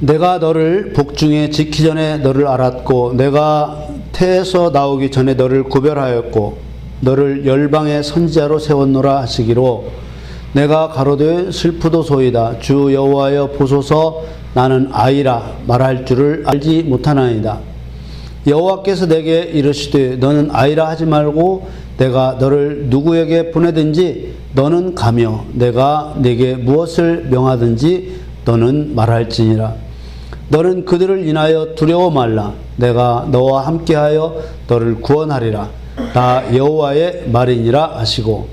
내가 너를 복중에 지기 전에 너를 알았고 내가 태에서 나오기 전에 너를 구별하였고 너를 열방의 선지자로 세웠노라 하시기로. 내가 가로되 슬프도소이다. 주 여호와여 보소서. 나는 아이라 말할 줄을 알지 못하나이다. 여호와께서 내게 이르시되 너는 아이라 하지 말고 내가 너를 누구에게 보내든지 너는 가며 내가 내게 무엇을 명하든지 너는 말할지니라 너는 그들을 인하여 두려워 말라. 내가 너와 함께하여 너를 구원하리라. 다 여호와의 말이니라 하시고.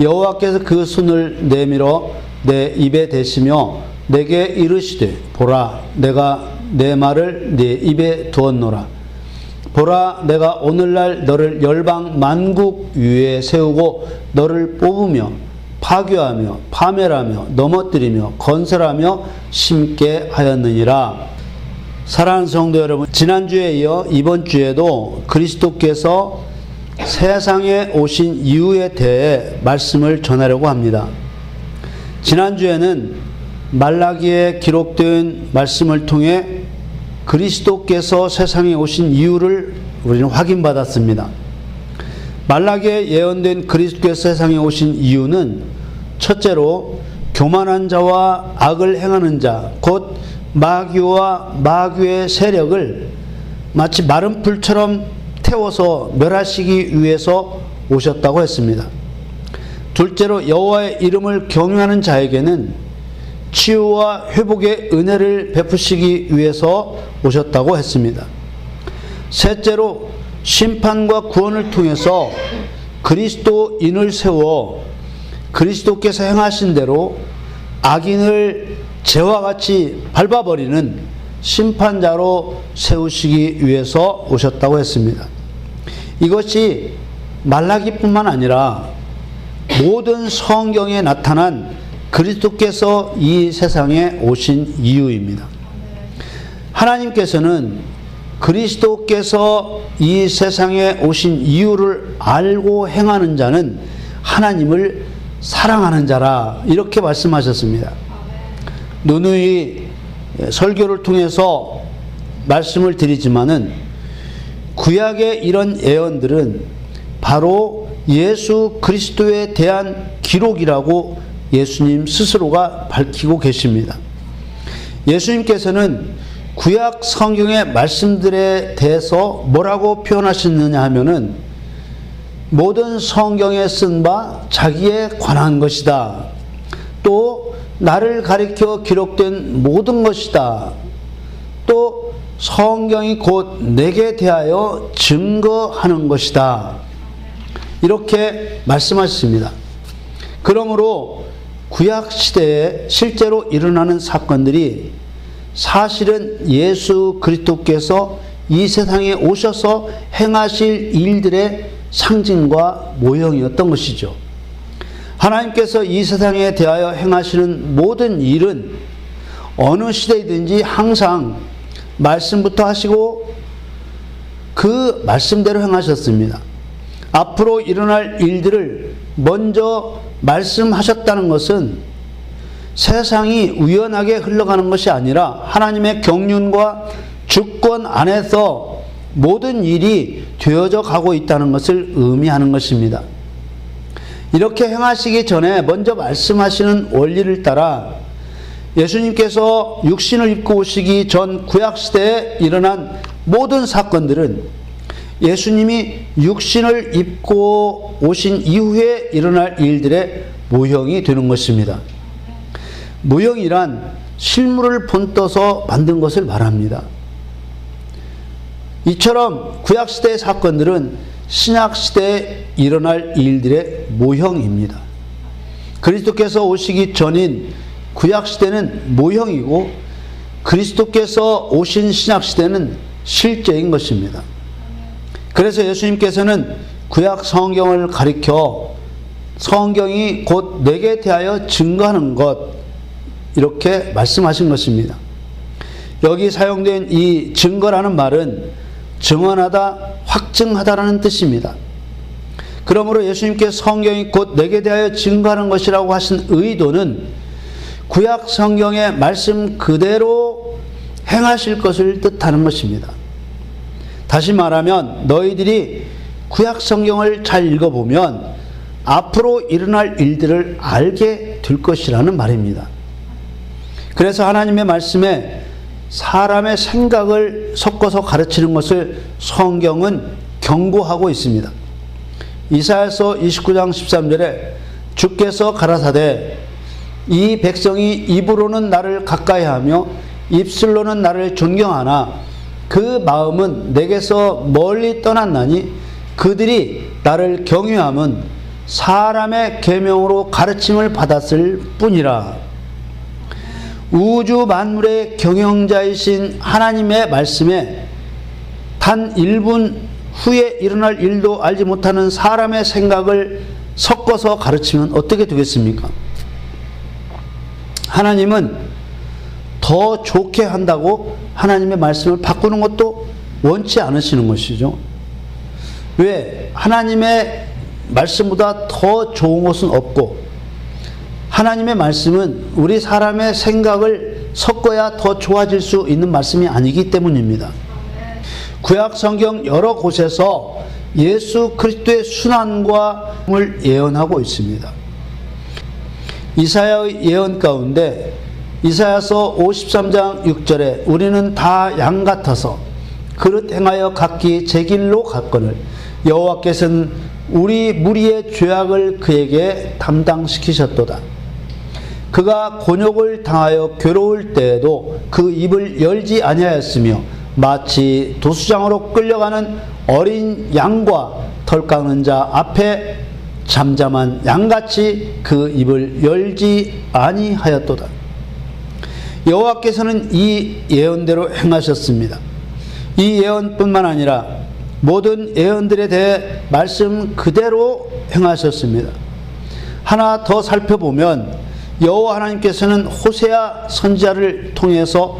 여호와께서 그 손을 내밀어 내 입에 대시며 내게 이르시되 보라 내가 내 말을 네 입에 두었노라. 보라 내가 오늘날 너를 열방 만국 위에 세우고 너를 뽑으며 파괴하며 파멸하며 넘어뜨리며 건설하며 심게 하였느니라 사랑하는 성도 여러분 지난주에 이어 이번 주에도 그리스도께서 세상에 오신 이유에 대해 말씀을 전하려고 합니다. 지난주에는 말라기에 기록된 말씀을 통해 그리스도께서 세상에 오신 이유를 우리는 확인받았습니다. 말라기에 예언된 그리스도께서 세상에 오신 이유는 첫째로 교만한 자와 악을 행하는 자, 곧 마귀와 마귀의 세력을 마치 마른 풀처럼 태워서 멸하시기 위해서 오셨다고 했습니다. 둘째로 여호와의 이름을 경외하는 자에게는 치유와 회복의 은혜를 베푸시기 위해서 오셨다고 했습니다. 셋째로 심판과 구원을 통해서 그리스도인을 세워 그리스도께서 행하신 대로 악인을 죄와 같이 밟아버리는 심판자로 세우시기 위해서 오셨다고 했습니다. 이것이 말라기뿐만 아니라 모든 성경에 나타난 그리스도께서 이 세상에 오신 이유입니다. 하나님께서는 그리스도께서 이 세상에 오신 이유를 알고 행하는 자는 하나님을 사랑하는 자라 이렇게 말씀하셨습니다. 누누이 설교를 통해서 말씀을 드리지만은 구약의 이런 예언들은 바로 예수 그리스도에 대한 기록이라고 예수님 스스로가 밝히고 계십니다. 예수님께서는 구약 성경의 말씀들에 대해서 뭐라고 표현하셨느냐 하면은 모든 성경에 쓴 바 자기에 관한 것이다. 또 나를 가리켜 기록된 모든 것이다. 또 성경이 곧 내게 대하여 증거하는 것이다. 이렇게 말씀하셨습니다. 그러므로 구약 시대에 실제로 일어나는 사건들이 사실은 예수 그리스도께서 이 세상에 오셔서 행하실 일들의 상징과 모형이었던 것이죠. 하나님께서 이 세상에 대하여 행하시는 모든 일은 어느 시대이든지 항상 말씀부터 하시고 그 말씀대로 행하셨습니다. 앞으로 일어날 일들을 먼저 말씀하셨다는 것은 세상이 우연하게 흘러가는 것이 아니라 하나님의 경륜과 주권 안에서 모든 일이 되어져 가고 있다는 것을 의미하는 것입니다. 이렇게 행하시기 전에 먼저 말씀하시는 원리를 따라 예수님께서 육신을 입고 오시기 전 구약시대에 일어난 모든 사건들은 예수님이 육신을 입고 오신 이후에 일어날 일들의 모형이 되는 것입니다. 모형이란 실물을 본떠서 만든 것을 말합니다. 이처럼 구약시대의 사건들은 신약시대에 일어날 일들의 모형입니다. 그리스도께서 오시기 전인 구약시대는 모형이고 그리스도께서 오신 신약시대는 실제인 것입니다. 그래서 예수님께서는 구약 성경을 가리켜 성경이 곧 내게 대하여 증거하는 것 이렇게 말씀하신 것입니다. 여기 사용된 이 증거라는 말은 증언하다, 확증하다라는 뜻입니다. 그러므로 예수님께 성경이 곧 내게 대하여 증거하는 것이라고 하신 의도는 구약 성경의 말씀 그대로 행하실 것을 뜻하는 것입니다. 다시 말하면 너희들이 구약 성경을 잘 읽어보면 앞으로 일어날 일들을 알게 될 것이라는 말입니다. 그래서 하나님의 말씀에 사람의 생각을 섞어서 가르치는 것을 성경은 경고하고 있습니다. 이사야서 29장 13절에 주께서 가라사대 이 백성이 입으로는 나를 가까이하며 입술로는 나를 존경하나 그 마음은 내게서 멀리 떠났나니 그들이 나를 경유함은 사람의 계명으로 가르침을 받았을 뿐이라. 우주 만물의 경영자이신 하나님의 말씀에 단 1분 후에 일어날 일도 알지 못하는 사람의 생각을 섞어서 가르치면 어떻게 되겠습니까? 하나님은 더 좋게 한다고 하나님의 말씀을 바꾸는 것도 원치 않으시는 것이죠. 왜? 하나님의 말씀보다 더 좋은 것은 없고, 하나님의 말씀은 우리 사람의 생각을 섞어야 더 좋아질 수 있는 말씀이 아니기 때문입니다. 구약 성경 여러 곳에서 예수 그리스도의 순환과을 예언하고 있습니다. 이사야의 예언 가운데 이사야서 53장 6절에 우리는 다 양 같아서 그릇 행하여 각기 제 길로 갔거늘 여호와께서는 우리 무리의 죄악을 그에게 담당시키셨도다. 그가 곤욕을 당하여 괴로울 때에도 그 입을 열지 아니하였으며 마치 도수장으로 끌려가는 어린 양과 털 깎는 자 앞에 잠잠한 양같이 그 입을 열지 아니하였도다. 여호와께서는 이 예언대로 행하셨습니다. 이 예언뿐만 아니라 모든 예언들에 대해 말씀 그대로 행하셨습니다. 하나 더 살펴보면 여호와 하나님께서는 호세아 선지자를 통해서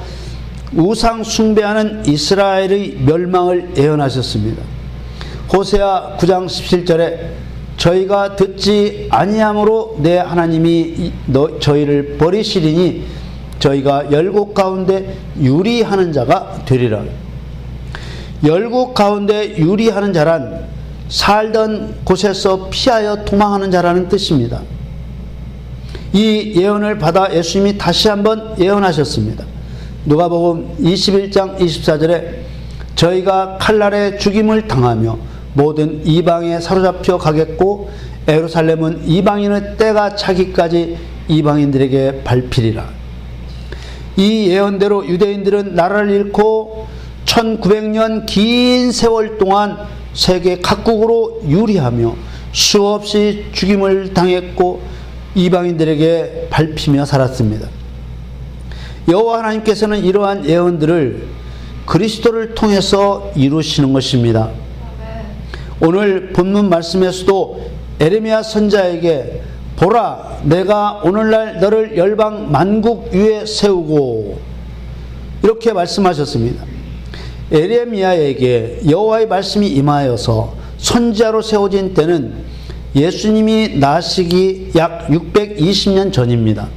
우상 숭배하는 이스라엘의 멸망을 예언하셨습니다. 호세아 9장 17절에 저희가 듣지 아니함으로 내 하나님이 너, 저희를 버리시리니 저희가 열국 가운데 유리하는 자가 되리라. 열국 가운데 유리하는 자란 살던 곳에서 피하여 도망하는 자라는 뜻입니다. 이 예언을 받아 예수님이 다시 한번 예언하셨습니다. 누가복음 21장 24절에 저희가 칼날에 죽임을 당하며 모든 이방에 사로잡혀 가겠고 에루살렘은 이방인의 때가 차기까지 이방인들에게 밟히리라. 이 예언대로 유대인들은 나라를 잃고 1900년 긴 세월 동안 세계 각국으로 유리하며 수없이 죽임을 당했고 이방인들에게 밟히며 살았습니다. 여호와 하나님께서는 이러한 예언들을 그리스도를 통해서 이루시는 것입니다. 오늘 본문 말씀에서도 에레미야 선자에게 보라 내가 오늘날 너를 열방 만국 위에 세우고 이렇게 말씀하셨습니다. 에레미야에게 여호와의 말씀이 임하여서 선지자로 세워진 때는 예수님이 나시기 약 620년 전입니다.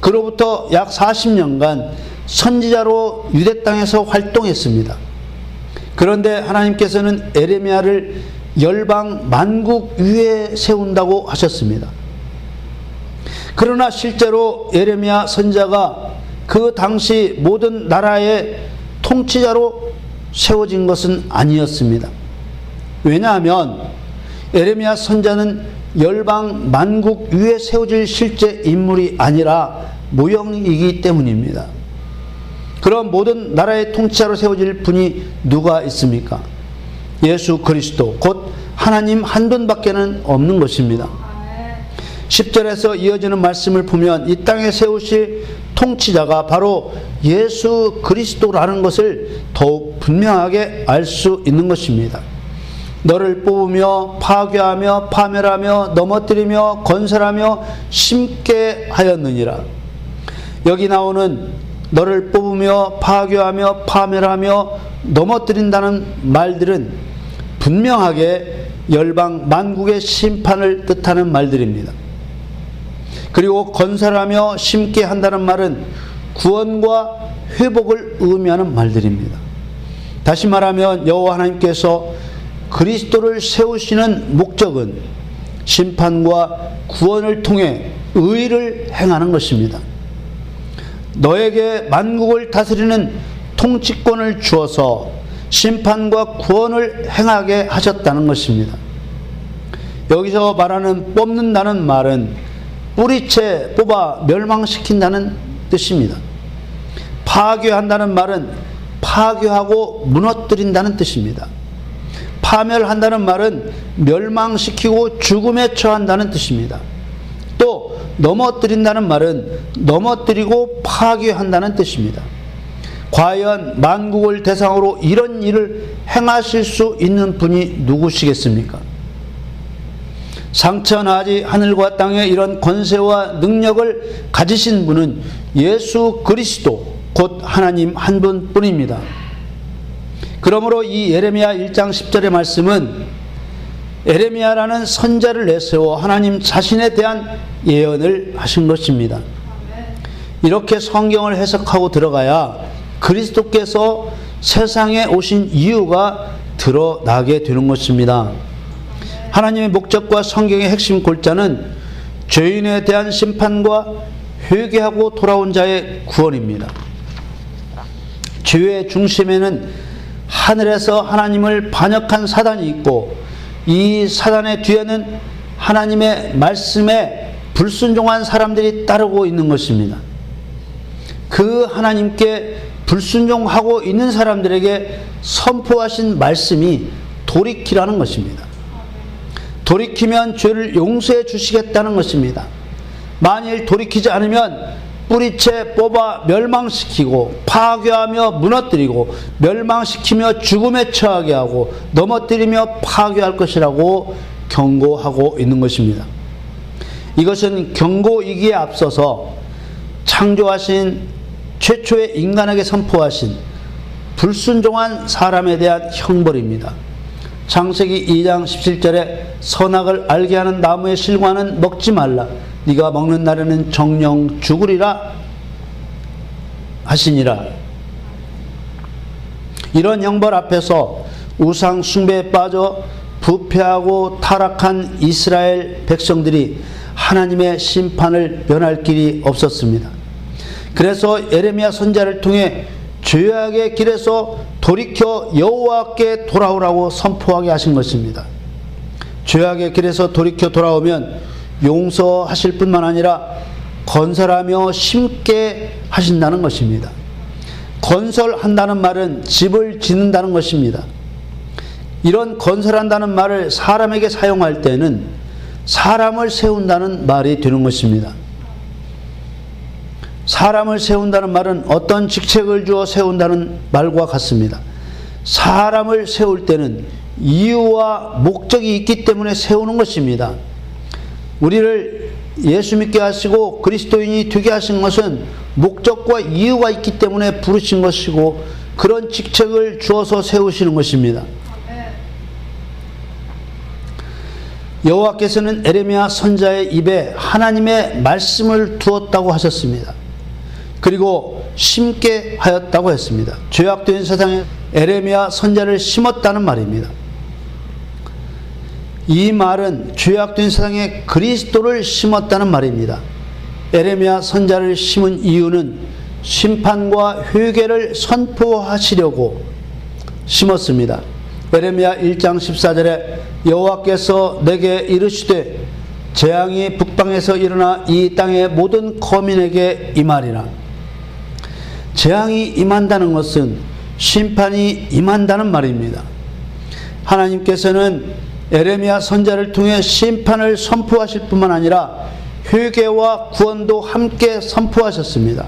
그로부터 약 40년간 선지자로 유대 땅에서 활동했습니다. 그런데 하나님께서는 에레미야를 열방 만국 위에 세운다고 하셨습니다. 그러나 실제로 에레미야 선자가 그 당시 모든 나라의 통치자로 세워진 것은 아니었습니다. 왜냐하면 에레미야 선자는 열방 만국 위에 세워질 실제 인물이 아니라 모형이기 때문입니다. 그런 모든 나라의 통치자로 세워질 분이 누가 있습니까? 예수 그리스도 곧 하나님 한 분밖에는 없는 것입니다. 10절에서 이어지는 말씀을 보면 이 땅에 세우실 통치자가 바로 예수 그리스도라는 것을 더욱 분명하게 알 수 있는 것입니다. 너를 뽑으며 파괴하며 파멸하며 넘어뜨리며 건설하며 심게 하였느니라. 여기 나오는 너를 뽑으며 파괴하며 파멸하며 넘어뜨린다는 말들은 분명하게 열방 만국의 심판을 뜻하는 말들입니다. 그리고 건설하며 심게 한다는 말은 구원과 회복을 의미하는 말들입니다. 다시 말하면 여호와 하나님께서 그리스도를 세우시는 목적은 심판과 구원을 통해 의를 행하는 것입니다. 너에게 만국을 다스리는 통치권을 주어서 심판과 구원을 행하게 하셨다는 것입니다. 여기서 말하는 뽑는다는 말은 뿌리채 뽑아 멸망시킨다는 뜻입니다. 파괴한다는 말은 파괴하고 무너뜨린다는 뜻입니다. 파멸한다는 말은 멸망시키고 죽음에 처한다는 뜻입니다. 또 넘어뜨린다는 말은 넘어뜨리고 파괴한다는 뜻입니다. 과연 만국을 대상으로 이런 일을 행하실 수 있는 분이 누구시겠습니까? 상천하지 하늘과 땅에 이런 권세와 능력을 가지신 분은 예수 그리스도 곧 하나님 한 분뿐입니다. 그러므로 이 예레미야 1장 10절의 말씀은 에레미야라는 선자를 내세워 하나님 자신에 대한 예언을 하신 것입니다. 이렇게 성경을 해석하고 들어가야 그리스도께서 세상에 오신 이유가 드러나게 되는 것입니다. 하나님의 목적과 성경의 핵심 골자는 죄인에 대한 심판과 회개하고 돌아온 자의 구원입니다. 죄의 중심에는 하늘에서 하나님을 반역한 사단이 있고 이 사단의 뒤에는 하나님의 말씀에 불순종한 사람들이 따르고 있는 것입니다. 그 하나님께 불순종하고 있는 사람들에게 선포하신 말씀이 돌이키라는 것입니다. 돌이키면 죄를 용서해 주시겠다는 것입니다. 만일 돌이키지 않으면 뿌리채 뽑아 멸망시키고 파괴하며 무너뜨리고 멸망시키며 죽음에 처하게 하고 넘어뜨리며 파괴할 것이라고 경고하고 있는 것입니다. 이것은 경고이기에 앞서서 창조하신 최초의 인간에게 선포하신 불순종한 사람에 대한 형벌입니다. 창세기 2장 17절에 선악을 알게 하는 나무의 실과는 먹지 말라. 네가 먹는 날에는 정령 죽으리라 하시니라. 이런 형벌 앞에서 우상 숭배에 빠져 부패하고 타락한 이스라엘 백성들이 하나님의 심판을 면할 길이 없었습니다. 그래서 에레미야 선자를 통해 죄악의 길에서 돌이켜 여호와께 돌아오라고 선포하게 하신 것입니다. 죄악의 길에서 돌이켜 돌아오면 용서하실 뿐만 아니라 건설하며 심게 하신다는 것입니다. 건설한다는 말은 집을 짓는다는 것입니다. 이런 건설한다는 말을 사람에게 사용할 때는 사람을 세운다는 말이 되는 것입니다. 사람을 세운다는 말은 어떤 직책을 주어 세운다는 말과 같습니다. 사람을 세울 때는 이유와 목적이 있기 때문에 세우는 것입니다. 우리를 예수 믿게 하시고 그리스도인이 되게 하신 것은 목적과 이유가 있기 때문에 부르신 것이고 그런 직책을 주어서 세우시는 것입니다. 여호와께서는 에레미야 선자의 입에 하나님의 말씀을 두었다고 하셨습니다. 그리고 심게 하였다고 했습니다. 죄악된 세상에 에레미야 선자를 심었다는 말입니다. 이 말은 죄악된 세상에 그리스도를 심었다는 말입니다. 에레미야 선자를 심은 이유는 심판과 회개를 선포하시려고 심었습니다. 에레미야 1장 14절에 여호와께서 내게 이르시되 재앙이 북방에서 일어나 이 땅의 모든 거민에게 임하리라. 재앙이 임한다는 것은 심판이 임한다는 말입니다. 하나님께서는 에레미야 선자를 통해 심판을 선포하실 뿐만 아니라 회개와 구원도 함께 선포하셨습니다.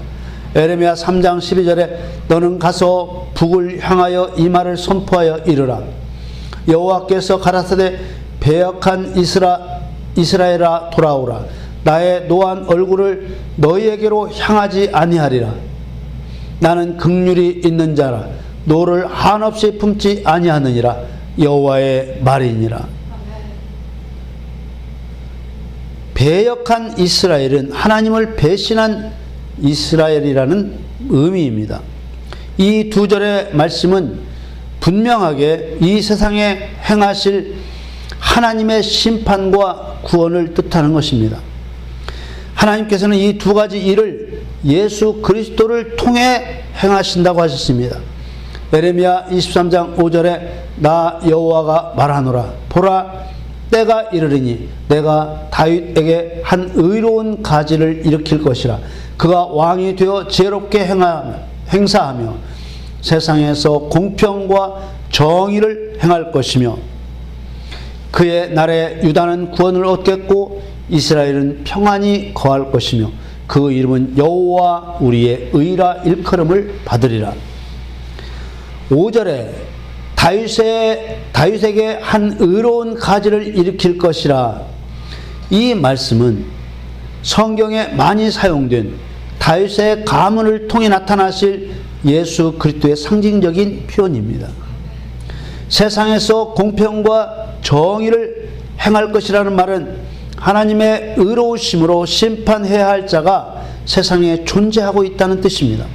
에레미야 3장 12절에 너는 가서 북을 향하여 이 말을 선포하여 이르라. 여호와께서 가라사대 배역한 이스라 이스라엘아 돌아오라. 나의 노한 얼굴을 너희에게로 향하지 아니하리라. 나는 극률이 있는 자라. 노를 한없이 품지 아니하느니라. 여호와의 말이니라. 배역한 이스라엘은 하나님을 배신한 이스라엘이라는 의미입니다. 이 두 절의 말씀은 분명하게 이 세상에 행하실 하나님의 심판과 구원을 뜻하는 것입니다. 하나님께서는 이 두 가지 일을 예수 그리스도를 통해 행하신다고 하셨습니다. 에레미야 23장 5절에 나 여호와가 말하노라 보라 때가 이르리니 내가 다윗에게 한 의로운 가지를 일으킬 것이라 그가 왕이 되어 지혜롭게 행사하며 세상에서 공평과 정의를 행할 것이며 그의 날에 유다는 구원을 얻겠고 이스라엘은 평안히 거할 것이며 그 이름은 여호와 우리의 의라 일컬음을 받으리라. 5절에 다윗의 다윗에게 한 의로운 가지를 일으킬 것이라. 이 말씀은 성경에 많이 사용된 다윗의 가문을 통해 나타나실 예수 그리스도의 상징적인 표현입니다. 세상에서 공평과 정의를 행할 것이라는 말은 하나님의 의로우심으로 심판해야 할 자가 세상에 존재하고 있다는 뜻입니다.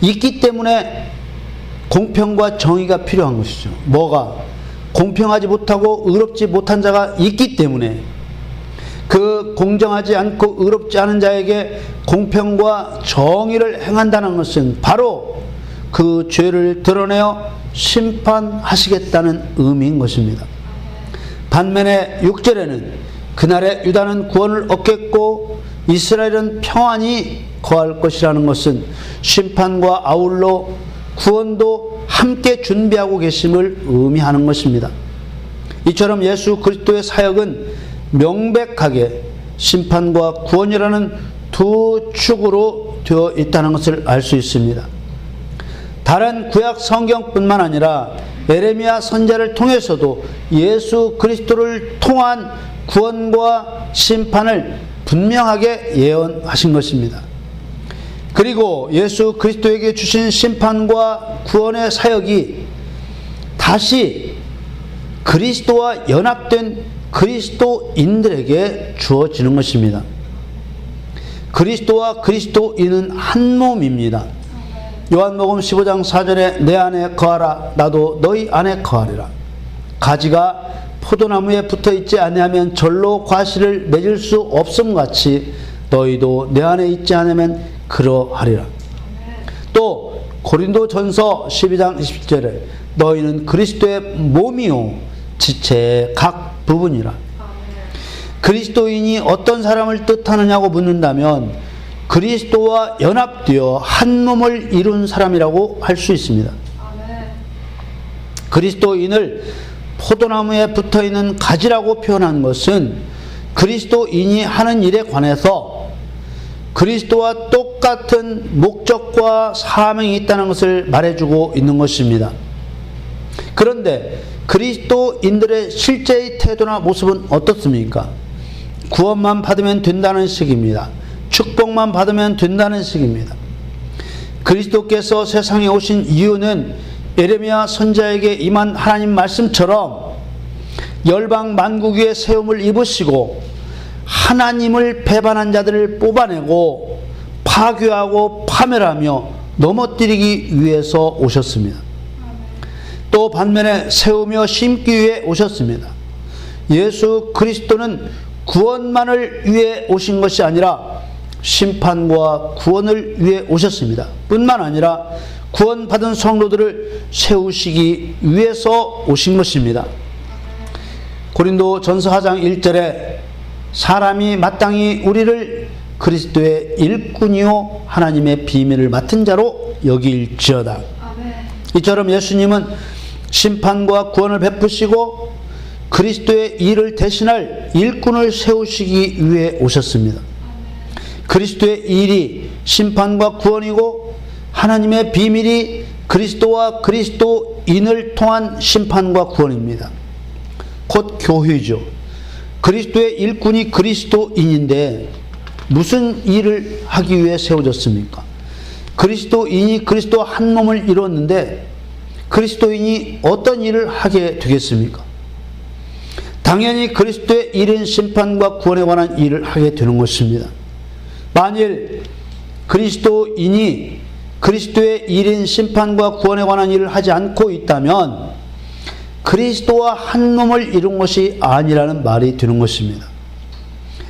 있기 때문에 공평과 정의가 필요한 것이죠. 뭐가? 공평하지 못하고 의롭지 못한 자가 있기 때문에 그 공정하지 않고 의롭지 않은 자에게 공평과 정의를 행한다는 것은 바로 그 죄를 드러내어 심판하시겠다는 의미인 것입니다. 반면에 6절에는 그날에 유다는 구원을 얻겠고 이스라엘은 평안히 거할 것이라는 것은 심판과 아울러 구원도 함께 준비하고 계심을 의미하는 것입니다. 이처럼 예수 그리스도의 사역은 명백하게 심판과 구원이라는 두 축으로 되어 있다는 것을 알 수 있습니다. 다른 구약 성경뿐만 아니라 에레미야 선자를 통해서도 예수 그리스도를 통한 구원과 심판을 분명하게 예언하신 것입니다. 그리고 예수 그리스도에게 주신 심판과 구원의 사역이 다시 그리스도와 연합된 그리스도인들에게 주어지는 것입니다. 그리스도와 그리스도인은 한 몸입니다. 요한복음 15장 4절에 내 안에 거하라 나도 너희 안에 거하리라. 가지가 포도나무에 붙어 있지 아니하면 절로 과실을 맺을 수 없음 같이 너희도 내 안에 있지 않으면 그러하리라. 또 고린도 전서 12장 20절에 너희는 그리스도의 몸이요 지체의 각 부분이라. 그리스도인이 어떤 사람을 뜻하느냐고 묻는다면 그리스도와 연합되어 한 몸을 이룬 사람이라고 할 수 있습니다. 그리스도인을 포도나무에 붙어 있는 가지라고 표현한 것은 그리스도인이 하는 일에 관해서 그리스도와 똑같은 목적과 사명이 있다는 것을 말해주고 있는 것입니다. 그런데 그리스도인들의 실제의 태도나 모습은 어떻습니까? 구원만 받으면 된다는 식입니다. 축복만 받으면 된다는 식입니다. 그리스도께서 세상에 오신 이유는 에레미야 선자에게 임한 하나님 말씀처럼 열방 만국 위에 세움을 입으시고 하나님을 배반한 자들을 뽑아내고 파괴하고 파멸하며 넘어뜨리기 위해서 오셨습니다. 또 반면에 세우며 심기 위해 오셨습니다. 예수 그리스도는 구원만을 위해 오신 것이 아니라 심판과 구원을 위해 오셨습니다. 뿐만 아니라 구원받은 성도들을 세우시기 위해서 오신 것입니다. 고린도 전서 4장 1절에 사람이 마땅히 우리를 그리스도의 일꾼이요 하나님의 비밀을 맡은 자로 여길지어다. 이처럼 예수님은 심판과 구원을 베푸시고 그리스도의 일을 대신할 일꾼을 세우시기 위해 오셨습니다. 그리스도의 일이 심판과 구원이고 하나님의 비밀이 그리스도와 그리스도인을 통한 심판과 구원입니다. 곧 교회죠. 그리스도의 일꾼이 그리스도인인데 무슨 일을 하기 위해 세워졌습니까? 그리스도인이 그리스도 한 몸을 이뤘는데 그리스도인이 어떤 일을 하게 되겠습니까? 당연히 그리스도의 일인 심판과 구원에 관한 일을 하게 되는 것입니다. 만일 그리스도인이 그리스도의 일인 심판과 구원에 관한 일을 하지 않고 있다면 그리스도와 한 몸을 이룬 것이 아니라는 말이 되는 것입니다.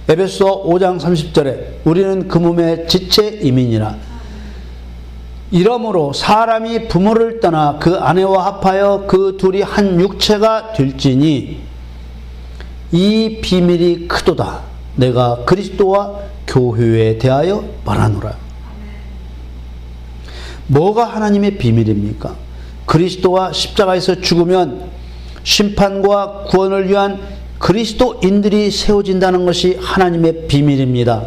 에베소 5장 30절에 우리는 그 몸의 지체 이민이라 이러므로 사람이 부모를 떠나 그 아내와 합하여 그 둘이 한 육체가 될지니 이 비밀이 크도다. 내가 그리스도와 교회에 대하여 말하노라. 뭐가 하나님의 비밀입니까? 그리스도와 십자가에서 죽으면 심판과 구원을 위한 그리스도인들이 세워진다는 것이 하나님의 비밀입니다.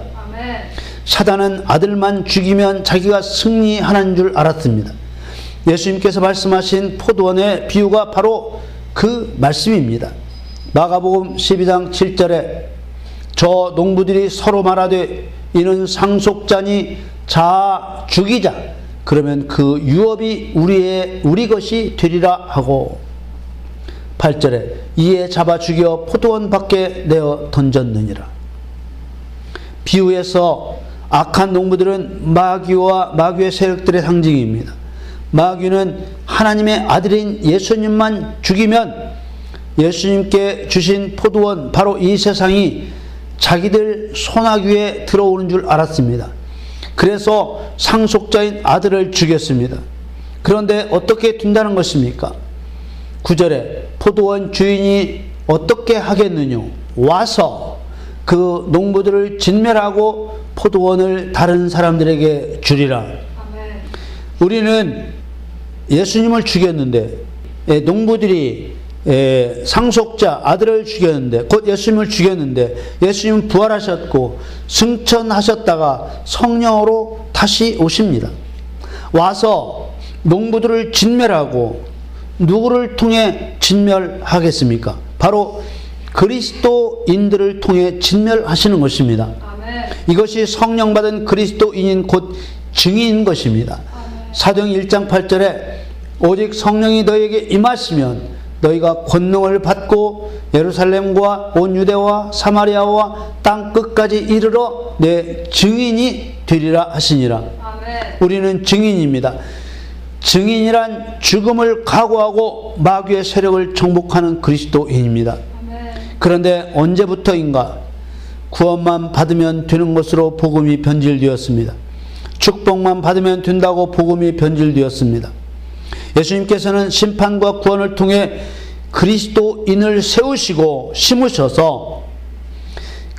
사단은 아들만 죽이면 자기가 승리하는 줄 알았습니다. 예수님께서 말씀하신 포도원의 비유가 바로 그 말씀입니다. 마가복음 12장 7절에 저 농부들이 서로 말하되 이는 상속자니 자 죽이자 그러면 그 유업이 우리의 우리 것이 되리라 하고 8절에 이에 잡아 죽여 포도원 밖에 내어 던졌느니라. 비유에서 악한 농부들은 마귀와 마귀의 세력들의 상징입니다. 마귀는 하나님의 아들인 예수님만 죽이면 예수님께 주신 포도원 바로 이 세상이 자기들 손아귀에 들어오는 줄 알았습니다. 그래서 상속자인 아들을 죽였습니다. 그런데 어떻게 된다는 것입니까? 9절에 포도원 주인이 어떻게 하겠느냐? 와서 그 농부들을 진멸하고 포도원을 다른 사람들에게 주리라. 우리는 예수님을 죽였는데 예, 농부들이 예, 상속자 아들을 죽였는데 곧 예수님을 죽였는데 예수님은 부활하셨고 승천하셨다가 성령으로 다시 오십니다. 와서 농부들을 진멸하고 누구를 통해 진멸하겠습니까? 바로 그리스도인들을 통해 진멸하시는 것입니다. 이것이 성령 받은 그리스도인인 곧 증인인 것입니다. 사도행 1장 8절에 오직 성령이 너에게 임하시면 너희가 권능을 받고 예루살렘과 온 유대와 사마리아와 땅 끝까지 이르러 내 증인이 되리라 하시니라. 우리는 증인입니다. 증인이란 죽음을 각오하고 마귀의 세력을 정복하는 그리스도인입니다. 그런데 언제부터인가 구원만 받으면 되는 것으로 복음이 변질되었습니다. 축복만 받으면 된다고 복음이 변질되었습니다. 예수님께서는 심판과 구원을 통해 그리스도인을 세우시고 심으셔서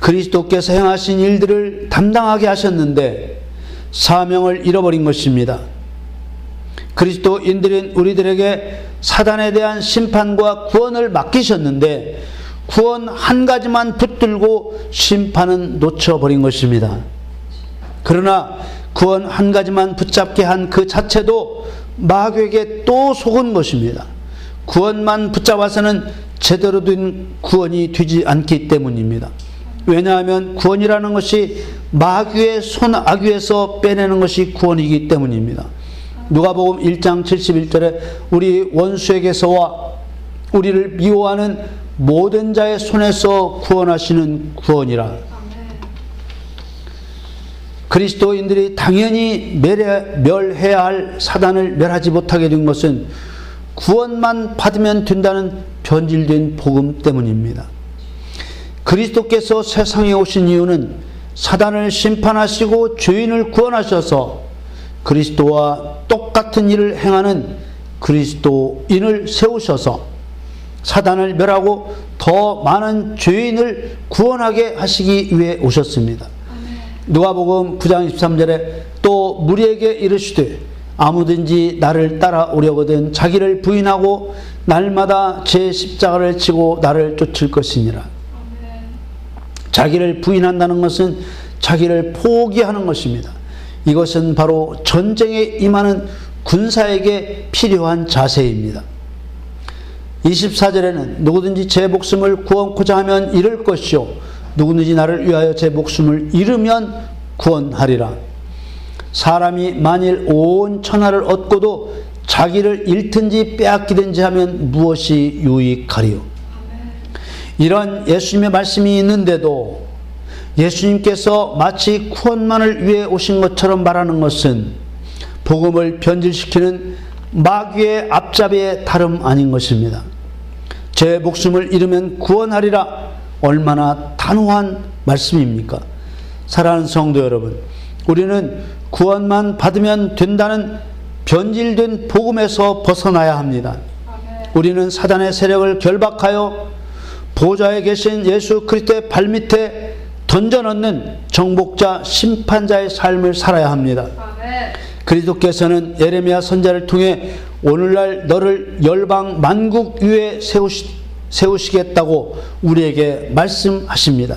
그리스도께서 행하신 일들을 담당하게 하셨는데 사명을 잃어버린 것입니다. 그리스도인들인 우리들에게 사단에 대한 심판과 구원을 맡기셨는데 구원 한 가지만 붙들고 심판은 놓쳐버린 것입니다. 그러나 구원 한 가지만 붙잡게 한 그 자체도 마귀에게 또 속은 것입니다. 구원만 붙잡아서는 제대로 된 구원이 되지 않기 때문입니다. 왜냐하면 구원이라는 것이 마귀의 손 아귀에서 빼내는 것이 구원이기 때문입니다. 누가복음 1장 71절에 우리 원수에게서와 우리를 미워하는 모든 자의 손에서 구원하시는 구원이라. 그리스도인들이 당연히 멸해, 멸해야 할 사단을 멸하지 못하게 된 것은 구원만 받으면 된다는 변질된 복음 때문입니다. 그리스도께서 세상에 오신 이유는 사단을 심판하시고 죄인을 구원하셔서 그리스도와 똑같은 일을 행하는 그리스도인을 세우셔서 사단을 멸하고 더 많은 죄인을 구원하게 하시기 위해 오셨습니다. 누가복음 9장 23절에 또 무리에게 이르시되 아무든지 나를 따라오려거든 자기를 부인하고 날마다 제 십자가를 치고 나를 쫓을 것이니라. 자기를 부인한다는 것은 자기를 포기하는 것입니다. 이것은 바로 전쟁에 임하는 군사에게 필요한 자세입니다. 24절에는 누구든지 제 목숨을 구원코자 하면 잃을 것이요 누구든지 나를 위하여 제 목숨을 잃으면 구원하리라. 사람이 만일 온 천하를 얻고도 자기를 잃든지 빼앗기든지 하면 무엇이 유익하리요? 이런 예수님의 말씀이 있는데도 예수님께서 마치 구원만을 위해 오신 것처럼 말하는 것은 복음을 변질시키는 마귀의 앞잡이의 다름 아닌 것입니다. 제 목숨을 잃으면 구원하리라 얼마나 단호한 말씀입니까? 사랑하는 성도 여러분, 우리는 구원만 받으면 된다는 변질된 복음에서 벗어나야 합니다. 우리는 사단의 세력을 결박하여 보좌에 계신 예수 그리스도의 발밑에 던져넣는 정복자 심판자의 삶을 살아야 합니다. 그리스도께서는 예레미야 선자를 통해 오늘날 너를 열방 만국 위에 세우시, 세우시겠다고 우리에게 말씀하십니다.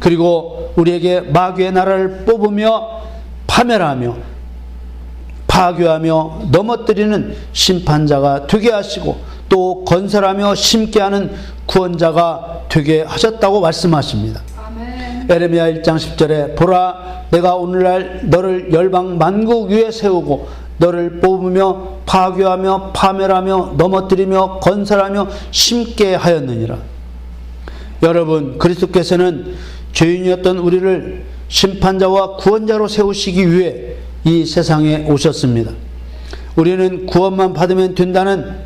그리고 우리에게 마귀의 나라를 뽑으며 파멸하며 파괴하며 넘어뜨리는 심판자가 되게 하시고 또 건설하며 심게 하는 구원자가 되게 하셨다고 말씀하십니다. 아멘. 에레미야 1장 10절에 보라 내가 오늘날 너를 열방 만국 위에 세우고 너를 뽑으며 파괴하며 파멸하며 넘어뜨리며 건설하며 심게 하였느니라. 여러분 그리스도께서는 죄인이었던 우리를 심판자와 구원자로 세우시기 위해 이 세상에 오셨습니다. 우리는 구원만 받으면 된다는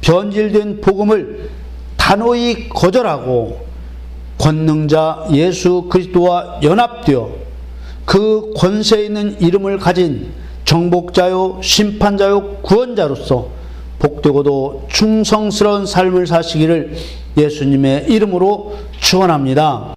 변질된 복음을 단호히 거절하고 권능자 예수 그리스도와 연합되어 그 권세 있는 이름을 가진 정복자요 심판자요 구원자로서 복되고도 충성스러운 삶을 사시기를 예수님의 이름으로 축원합니다.